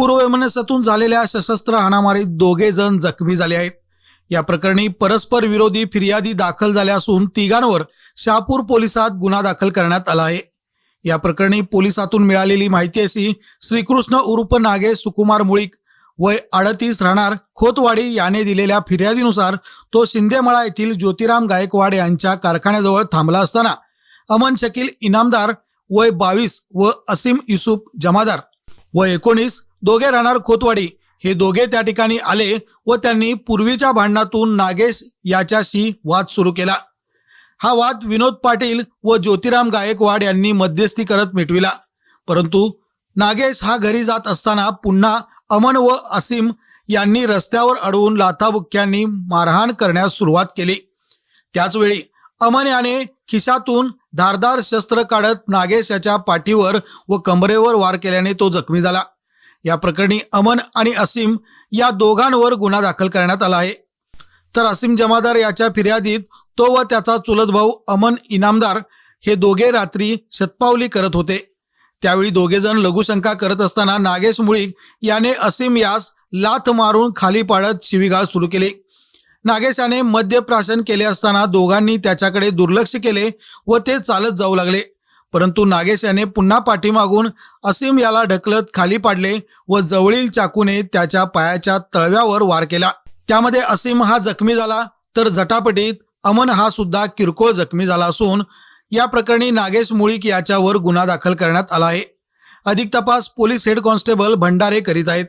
पूर्ववैमनस्यातून झालेल्या सशस्त्र हाणामारीत दोघे जण जखमी झाले आहेत. या प्रकरणी परस्पर विरोधी फिर्यादी दाखल झाल्या असून तिघांवर शहापूर पोलिसात गुन्हा दाखल करण्यात आला आहे. या प्रकरणी पोलिसातून मिळालेली माहिती अशी श्रीकृष्ण उर्फ नागे सुकुमार मुळीक वय अडतीस राहणार खोतवाडी याने दिलेल्या फिर्यादीनुसार तो शिंदेमळा येथील ज्योतिराम गायकवाड यांच्या कारखान्याजवळ थांबला असताना अमन शकील इनामदार वय बावीस व असीम युसुफ जमादार व एकोणीस दोघे राहणार खोतवाडी. हे दोघे त्या ठिकाणी आले व त्यांनी पूर्वीच्या भांडणातून नागेश याच्याशी वाद सुरू केला. हा वाद विनोद पाटील व ज्योतिराम गायकवाड यांनी मध्यस्थी करत मिटविला. परंतु नागेश हा घरी जात असताना पुन्हा अमन व असीम यांनी रस्त्यावर अडवून लाथाबुक्क्यांनी मारहाण करण्यास सुरुवात केली. त्याचवेळी अमन याने खिशातून धारदार शस्त्र काढत नागेश याच्या पाठीवर व कमरेवर वार केल्याने तो जखमी झाला. या प्रकरणी अमन आणि असीम या दोघांवर गुन्हा दाखल करण्यात आला आहे. तर असीम जमादार याच्या फिर्यादीत तो व त्याचा चुलत भाऊ अमन इनामदार हे दोघे रात्री शतपावली करत होते. त्यावेळी दोघे जण लघुशंका करत असताना नागेश मुळीक याने असीम यास लाथ मारून खाली पाडत शिवीगाळ सुरू केली. नागेश याने मद्यप्राशन केले असताना दोघांनी त्याच्याकडे दुर्लक्ष केले व ते चालत जाऊ लागले. परंतु नागेश याने पुन्हा पाठीमागून असीम याला ढकलत खाली पाडले व जवळील चाकूने त्याच्या पायाच्या तळव्यावर वार केला. त्यामध्ये असीम हा जखमी झाला तर झटापटीत अमन हा सुद्धा किरकोळ जखमी झाला असून या प्रकरणी नागेश मुळीक याच्यावर गुन्हा दाखल करण्यात आला आहे. अधिक तपास पोलीस हेड कॉन्स्टेबल भंडारे करीत आहेत.